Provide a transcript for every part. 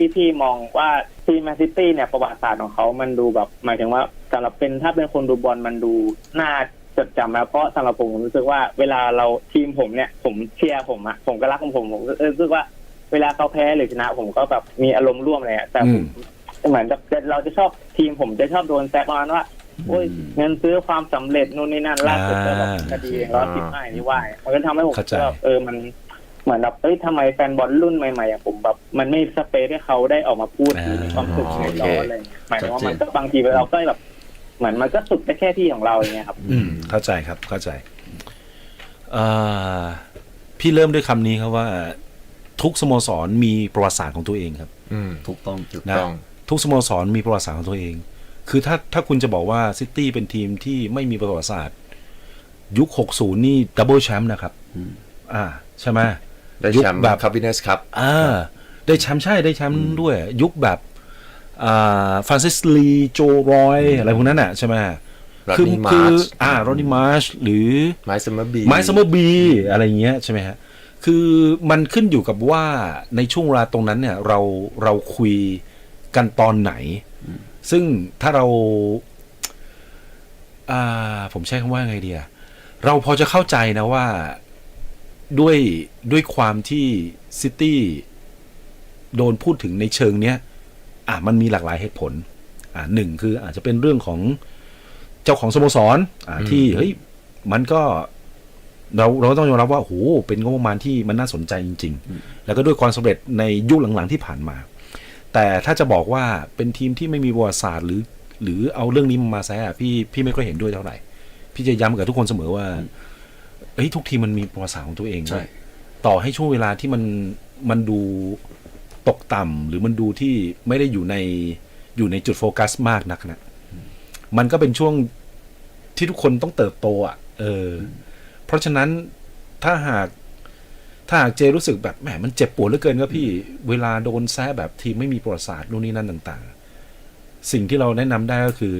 ที่พี่มองว่าทีมแมนซิตี้เนี่ยประวัติศาสตร์ของเขามันดูแบบหมายถึงว่าสำหรับเป็นถ้าเป็นคนดูบอลมันดูน่าจดจำแล้วเพราะสำหรับผมผมรู้สึกว่าเวลาเราทีมผมเนี่ย ผมเชียร์ผมอะผมก็รักของผมผมก็รู้สึกว่าเวลาเขาแพ้หรือชนะผมก็แบบมีอารมณ์ร่วมเลยอะแต่ผมเหมือนกับเราจะชอบทีมผมจะชอบโดนแซกประมาณว่าโอ้ยเงินซื้อความสำเร็จนู่นนี่นั่นล่าสุดก็แบบคดีร้อยสิบห้านี่ว่ามันก็ทำให้ผมเข้าใจแบบเออมัน เหมือนแบบเอ้ยทำไมแฟนบอลรุ่นใหม่ๆอย่างผมแบบมันไม่สเปซให้เขาได้ออกมาพูดหรือมีความสุขในล้ออะไรอย่างเงี้ยหมายถึงว่ามันก็บางทีเราก็แบบเหมือนมันก็สุดไปแค่ที่ของเราอย่างเงี้ยครับ อืมเข้าใจครับเข้าใจเอ่อพี่เริ่มด้วยคำนี้ครับว่า ทุกสโมสรมีประวัติศาสตร์ของตัวเองครับ อืมถูกต้องถูกนะต้อง ทุกสโมสรมีประวัติศาสตร์ของตัวเอง คือถ้าถ้าคุณจะบอกว่าซิตี้เป็นทีมที่ไม่มีประวัติศาสตร์ ยุค 60 นี่ดับเบิลแชมป์นะครับ อ่า ใช่ไหม ได้ยุคแชมป์แบบคัพวินเนสครับอ่าได้แชมป์ใช่ได้แชมป์ด้วย ยุคแบบอ่าฟรานซิสลีโจรอยอะไรพวกนั้นอะใช่ไหม Rodney คือ Marsh อ่าโรนิมาร์ชหรือไมซ์ซัมเมอร์บีไม้ซัมเมอร์บีอะไรอย่างเงี้ยใช่ไหมฮะคือมันขึ้นอยู่กับว่าในช่วงเวลาตรงนั้นเนี่ย เราเราคุยกันตอนไหน ซึ่งถ้าเรา อ่า ผมใช้คำว่าไงดีอะเราพอจะเข้าใจนะว่า ด้วยด้วยความที่ซิตี้โดนพูดถึงในเชิงเนี้ยอะมันมีหลากหลายเหตุผล อ่าหนึ่งคืออาจจะเป็นเรื่องของเจ้าของสโมสร อ่าที่เฮ้ยมันก็เราเราต้องยอมรับว่าโอ้โหเป็นงบประมาณที่มันน่าสนใจจริง ๆ แล้วก็ด้วยความสำเร็จในยุคหลังๆที่ผ่านมา แต่ถ้าจะบอกว่าเป็นทีมที่ไม่มีประวัติศาสตร์หรือ หรือเอาเรื่องนี้มาแซะพี่พี่ไม่ค่อยเห็นด้วยเท่าไหร่ พี่จะย้ำกับทุกคนเสมอว่า เฮ้ยทุกทีมมันมีประวัติศาสตร์ของตัวเองใช่ ด้วยต่อให้ช่วงเวลาที่มันมันดูตกต่ำหรือมันดูที่ไม่ได้อยู่ในอยู่ในจุดโฟกัสมากนักนะมันก็เป็นช่วงที่ทุกคนต้องเติบโตอะ เออเพราะฉะนั้นถ้าหาก ถ้าหากเจรู้สึกแบบแหมมันเจ็บปวดเหลือเกินก็พี่ เวลาโดนแซะแบบทีมไม่มีประวัติศาสตร์นู่นนี่นั่นต่าง ๆ สิ่งที่เราแนะนำได้ก็คือ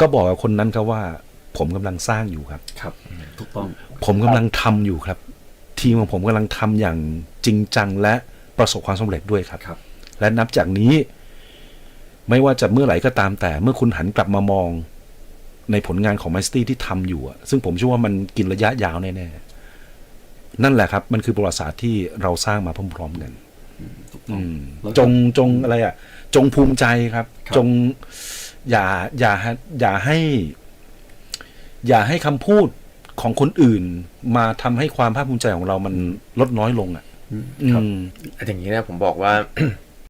ก็บอกกับคนนั้นครับว่า ผมกำลังสร้างอยู่ครับ ครับ ถูกต้อง ผมกำลังทำอยู่ครับ ทีมของผมกำลังทำอย่างจริงจังและประสบความสำเร็จด้วยครับครับ และนับจากนี้ ไม่ว่าจะเมื่อไหร่ก็ตามแต่ เมื่อคุณหันกลับมามอง ในผลงานของแมนซิตี้ที่ทำอยู่อะซึ่งผมเชื่อว่ามันกินระยะยาวแน่ๆนั่นแหละครับ มันคือประวัติศาสตร์ที่เราสร้างมาพร้อมๆกันถูกต้องอืมแล้วก็จงจงอะไรอะ จงภูมิใจครับครับจงอย่าอย่าอย่าให้ อย่าให้คำพูดของคนอื่น มาทำให้ความภาคภูมิใจของเรามันลดน้อยลงอะอืมอืม อย่างนี้นะผมบอกว่า